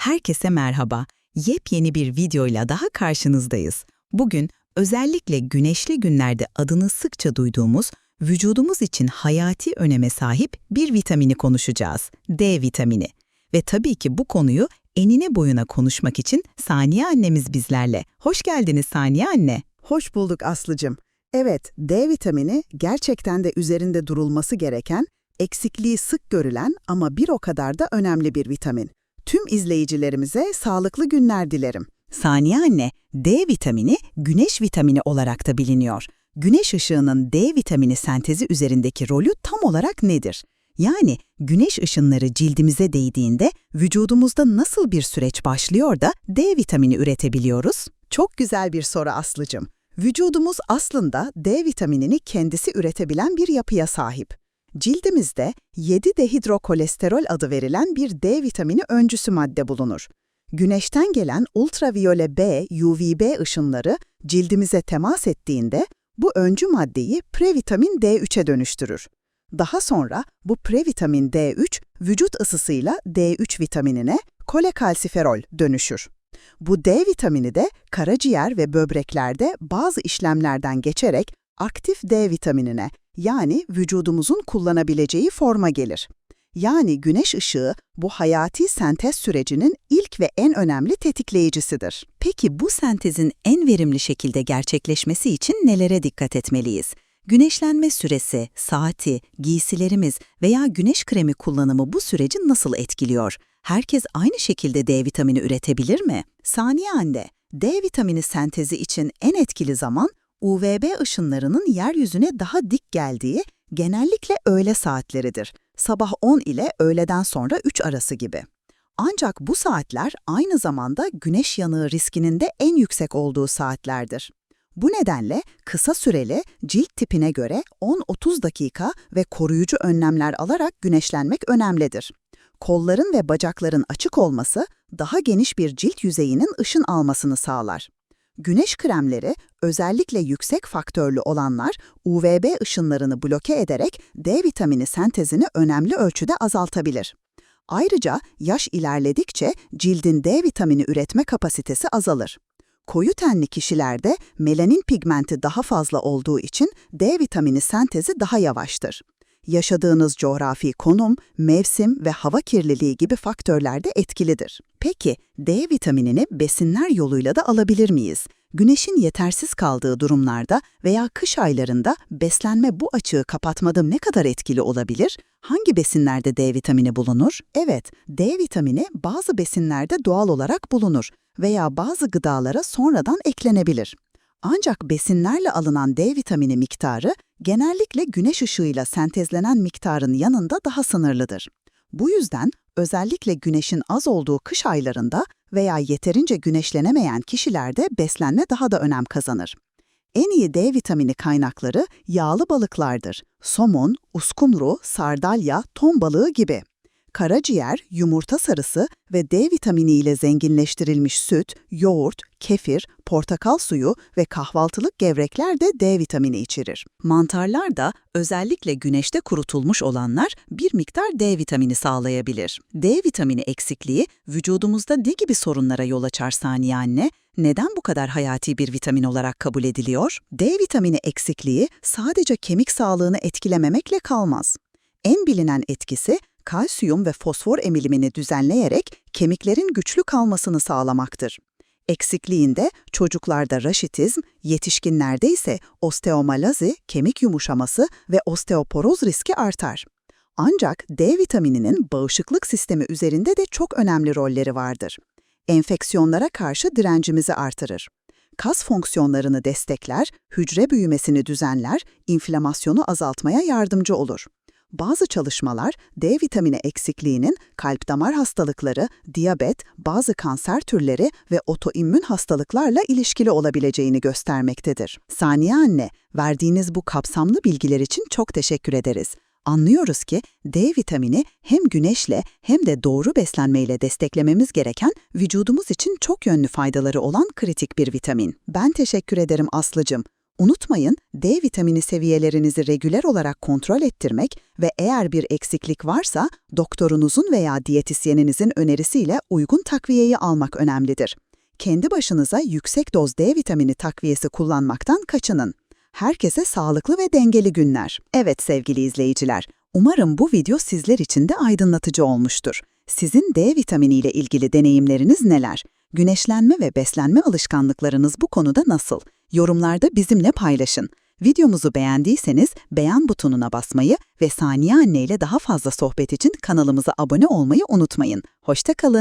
Herkese merhaba. Yepyeni bir videoyla daha karşınızdayız. Bugün özellikle güneşli günlerde adını sıkça duyduğumuz, vücudumuz için hayati öneme sahip bir vitamini konuşacağız. D vitamini. Ve tabii ki bu konuyu enine boyuna konuşmak için Saniye annemiz bizlerle. Hoş geldiniz Saniye anne. Hoş bulduk Aslıcım. Evet, D vitamini gerçekten de üzerinde durulması gereken, eksikliği sık görülen ama bir o kadar da önemli bir vitamin. Tüm izleyicilerimize sağlıklı günler dilerim. Saniye anne, D vitamini güneş vitamini olarak da biliniyor. Güneş ışığının D vitamini sentezi üzerindeki rolü tam olarak nedir? Yani güneş ışınları cildimize değdiğinde vücudumuzda nasıl bir süreç başlıyor da D vitamini üretebiliyoruz? Çok güzel bir soru Aslıcım. Vücudumuz aslında D vitaminini kendisi üretebilen bir yapıya sahip. Cildimizde 7-dehidrokolesterol adı verilen bir D vitamini öncüsü madde bulunur. Güneşten gelen ultraviyole B, UVB ışınları cildimize temas ettiğinde bu öncü maddeyi previtamin D3'e dönüştürür. Daha sonra bu previtamin D3 vücut ısısıyla D3 vitaminine kolekalsiferol dönüşür. Bu D vitamini de karaciğer ve böbreklerde bazı işlemlerden geçerek aktif D vitaminine yani vücudumuzun kullanabileceği forma gelir. Yani güneş ışığı bu hayati sentez sürecinin ilk ve en önemli tetikleyicisidir. Peki bu sentezin en verimli şekilde gerçekleşmesi için nelere dikkat etmeliyiz? Güneşlenme süresi, saati, giysilerimiz veya güneş kremi kullanımı bu süreci nasıl etkiliyor? Herkes aynı şekilde D vitamini üretebilir mi? Saniye anne, D vitamini sentezi için en etkili zaman UVB ışınlarının yeryüzüne daha dik geldiği genellikle öğle saatleridir. Sabah 10 ile öğleden sonra 3 arası gibi. Ancak bu saatler aynı zamanda güneş yanığı riskinin de en yüksek olduğu saatlerdir. Bu nedenle kısa süreli cilt tipine göre 10-30 dakika ve koruyucu önlemler alarak güneşlenmek önemlidir. Kolların ve bacakların açık olması daha geniş bir cilt yüzeyinin ışın almasını sağlar. Güneş kremleri özellikle yüksek faktörlü olanlar UVB ışınlarını bloke ederek D vitamini sentezini önemli ölçüde azaltabilir. Ayrıca yaş ilerledikçe cildin D vitamini üretme kapasitesi azalır. Koyu tenli kişilerde melanin pigmenti daha fazla olduğu için D vitamini sentezi daha yavaştır. Yaşadığınız coğrafi konum, mevsim ve hava kirliliği gibi faktörler de etkilidir. Peki D vitaminini besinler yoluyla da alabilir miyiz? Güneşin yetersiz kaldığı durumlarda veya kış aylarında beslenme bu açığı kapatmada ne kadar etkili olabilir? Hangi besinlerde D vitamini bulunur? Evet, D vitamini bazı besinlerde doğal olarak bulunur veya bazı gıdalara sonradan eklenebilir. Ancak besinlerle alınan D vitamini miktarı genellikle güneş ışığıyla sentezlenen miktarın yanında daha sınırlıdır. Bu yüzden özellikle güneşin az olduğu kış aylarında veya yeterince güneşlenemeyen kişilerde beslenme daha da önem kazanır. En iyi D vitamini kaynakları yağlı balıklardır. Somon, uskumru, sardalya, ton balığı gibi. Karaciğer, yumurta sarısı ve D vitamini ile zenginleştirilmiş süt, yoğurt, kefir, portakal suyu ve kahvaltılık gevrekler de D vitamini içerir. Mantarlar da özellikle güneşte kurutulmuş olanlar bir miktar D vitamini sağlayabilir. D vitamini eksikliği vücudumuzda ne gibi sorunlara yol açar saniye anne? Neden bu kadar hayati bir vitamin olarak kabul ediliyor? D vitamini eksikliği sadece kemik sağlığını etkilememekle kalmaz. En bilinen etkisi kalsiyum ve fosfor emilimini düzenleyerek kemiklerin güçlü kalmasını sağlamaktır. Eksikliğinde çocuklarda raşitizm, yetişkinlerde ise osteomalazi, kemik yumuşaması ve osteoporoz riski artar. Ancak D vitamininin bağışıklık sistemi üzerinde de çok önemli rolleri vardır. Enfeksiyonlara karşı direncimizi artırır. Kas fonksiyonlarını destekler, hücre büyümesini düzenler, inflamasyonu azaltmaya yardımcı olur. Bazı çalışmalar D vitamini eksikliğinin kalp damar hastalıkları, diyabet, bazı kanser türleri ve otoimmün hastalıklarla ilişkili olabileceğini göstermektedir. Saniye anne, verdiğiniz bu kapsamlı bilgiler için çok teşekkür ederiz. Anlıyoruz ki D vitamini hem güneşle hem de doğru beslenmeyle desteklememiz gereken vücudumuz için çok yönlü faydaları olan kritik bir vitamin. Ben teşekkür ederim Aslıcım. Unutmayın, D vitamini seviyelerinizi regüler olarak kontrol ettirmek ve eğer bir eksiklik varsa doktorunuzun veya diyetisyeninizin önerisiyle uygun takviyeyi almak önemlidir. Kendi başınıza yüksek doz D vitamini takviyesi kullanmaktan kaçının. Herkese sağlıklı ve dengeli günler. Evet sevgili izleyiciler, umarım bu video sizler için de aydınlatıcı olmuştur. Sizin D vitamini ile ilgili deneyimleriniz neler? Güneşlenme ve beslenme alışkanlıklarınız bu konuda nasıl? Yorumlarda bizimle paylaşın. Videomuzu beğendiyseniz beğen butonuna basmayı ve Saniye Anne ile daha fazla sohbet için kanalımıza abone olmayı unutmayın. Hoşça kalın.